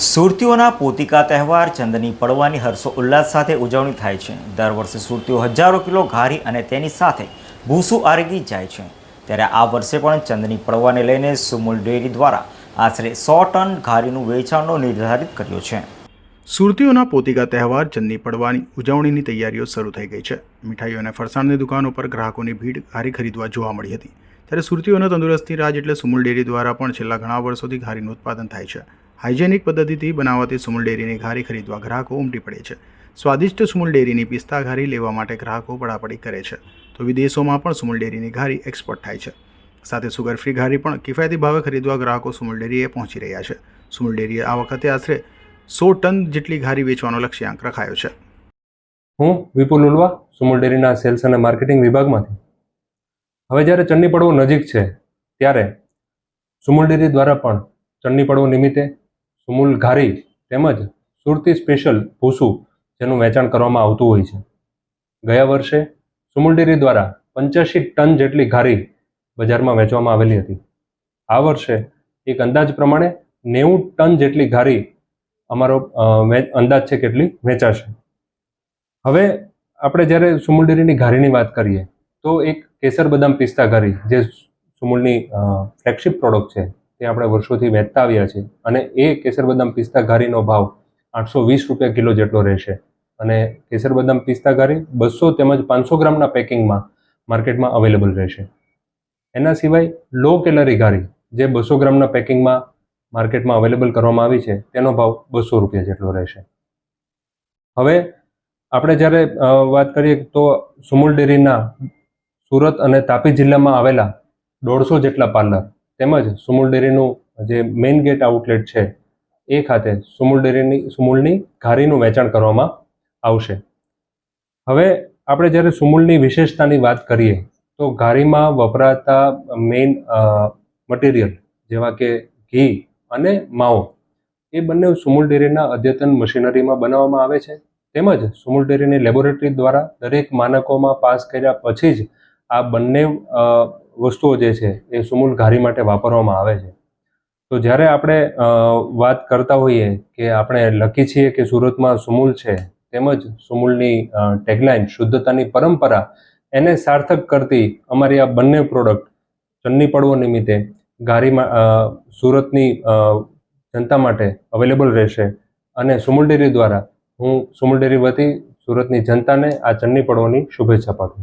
સુરતીઓના પોતિકા તહેવાર, ચંદની પડવાની હર્ષો ઉલ્લાસ સાથે ઉજવણી થાય છે. દર વર્ષે સુરતીઓ હજારો કિલો ઘારી અને તેની સાથે ભૂસું આરગી જાય છે. ત્યારે આ વર્ષે પણ ચંદની પડવાને લઈને સુમુલ ડેરી દ્વારા આશરે સો ટન ઘારીનું વેચાણનો નિર્ધારિત કર્યો છે. સુરતીઓના પોતિકા તહેવાર, ચંદની પડવાની ઉજવણીની તૈયારીઓ શરૂ થઈ ગઈ છે. મીઠાઈઓ અને ફરસાણની દુકાનો પર ગ્રાહકોની ભીડ ઘારી ખરીદવા જોવા મળી હતી. ત્યારે સુરતીઓના તંદુરસ્તી રાજ એટલે સુમુલ ડેરી દ્વારા પણ છેલ્લા ઘણા વર્ષોથી ઘારીનું ઉત્પાદન થાય છે. હાઇજેનિક પદ્ધતિથી બનાવાતી સુમુલ ડેરીની ઘારી ખરીદવા ગ્રાહકો ઉમટી પડે છે. સ્વાદિષ્ટ સુમુલ ડેરીની પિસ્તા ઘારી લેવા માટે ગ્રાહકો પડાપડી કરે છે. તો વિદેશોમાં પણ સુમુલ ડેરીની ઘારી એક્સપોર્ટ થાય છે. સાથે સુગર ફ્રી ઘારી પણ કિફાયતી ભાવે ખરીદવા ગ્રાહકો સુમુલ ડેરીએ પહોંચી રહ્યા છે. સુમુલ ડેરીએ આ વખતે આશરે સો ટન જેટલી ઘારી વેચવાનો લક્ષ્યાંક રખાયો છે. હું વિપુલ ઉલવા, સુમુલ ડેરીના સેલ્સ અને માર્કેટિંગ વિભાગમાંથી. હવે જ્યારે ચંડી પડવો નજીક છે, ત્યારે સુમુલ ડેરી દ્વારા પણ ચંડી પડવો નિમિત્તે સુમુલ ઘારી તેમજ સુરતી સ્પેશિયલ ભૂસું જેનું વેચાણ કરવામાં આવતું હોય છે. ગયા વર્ષે સુમુલ ડેરી દ્વારા પંચ્યાસી ટન જેટલી ઘારી બજારમાં વેચવામાં આવેલી હતી. આ વર્ષે એક અંદાજ પ્રમાણે નેવું ટન જેટલી ઘારી અમારો અંદાજ છે કેટલી વેચાશે. હવે આપણે જ્યારે સુમુલ ડેરીની ઘારીની વાત કરીએ તો એક કેસર બદામ પિસ્તા ઘારી જે સુમુલની ફ્લેગશિપ પ્રોડક્ટ છે તે આપણે વર્ષોથી વેચતા આવ્યા છે અને એ કેસર બદામ પિસ્તા ઘારીનો ભાવ આઠસો વીસ રૂપિયા કિલો જેટલો રહેશે. અને કેસર બદામ પિસ્તા ઘારી બસો તેમજ પાંચસો ગ્રામના પેકિંગમાં માર્કેટમાં અવેલેબલ રહેશે. એના સિવાય લો કેલરી ઘારી જે બસો ગ્રામના પેકિંગમાં માર્કેટમાં અવેલેબલ કરવામાં આવી છે, તેનો ભાવ બસો રૂપિયા જેટલો રહેશે. હવે આપણે જ્યારે વાત કરીએ તો સુમુલ ડેરીના સુરત અને તાપી જિલ્લામાં આવેલા દોઢસો જેટલા પાર્લર તેમજ સુમુલ ડેરીનું જે મેઇન ગેટ આઉટલેટ છે, એ ખાતે સુમુલ ડેરીની, સુમુલની ઘારીનું વેચાણ કરવામાં આવશે. હવે આપણે જ્યારે સુમુલની વિશેષતાની વાત કરીએ, તો ઘારીમાં વપરાતા મેઇન મટીરિયલ જેવા કે ઘી અને માવો, એ બંને સુમુલ ડેરીના અદ્યતન મશીનરીમાં બનાવવામાં આવે છે. તેમજ સુમુલ ડેરીની લેબોરેટરી દ્વારા દરેક માનકોમાં પાસ કર્યા પછી જ આ બંને વસ્તુઓ જે છે, એ સુમૂલ ઘારી માટે વાપરવામાં આવે છે. તો જ્યારે આપણે વાત કરતા હોઈએ કે આપણે લખી છીએ કે સુરતમાં સુમૂલ છે, તેમજ સુમૂલની ટેગલાઇન શુદ્ધતાની પરંપરા, એને સાર્થક કરતી અમારી આ બંને પ્રોડક્ટ ચન્ની પડવો નિમિત્તે ઘારીમાં સુરતની જનતા માટે અવેલેબલ રહેશે. અને સુમૂલ ડેરી દ્વારા હું સુમૂલ ડેરી વતી સુરતની જનતાને આ ચન્ની પડવાની શુભેચ્છા પાઠવું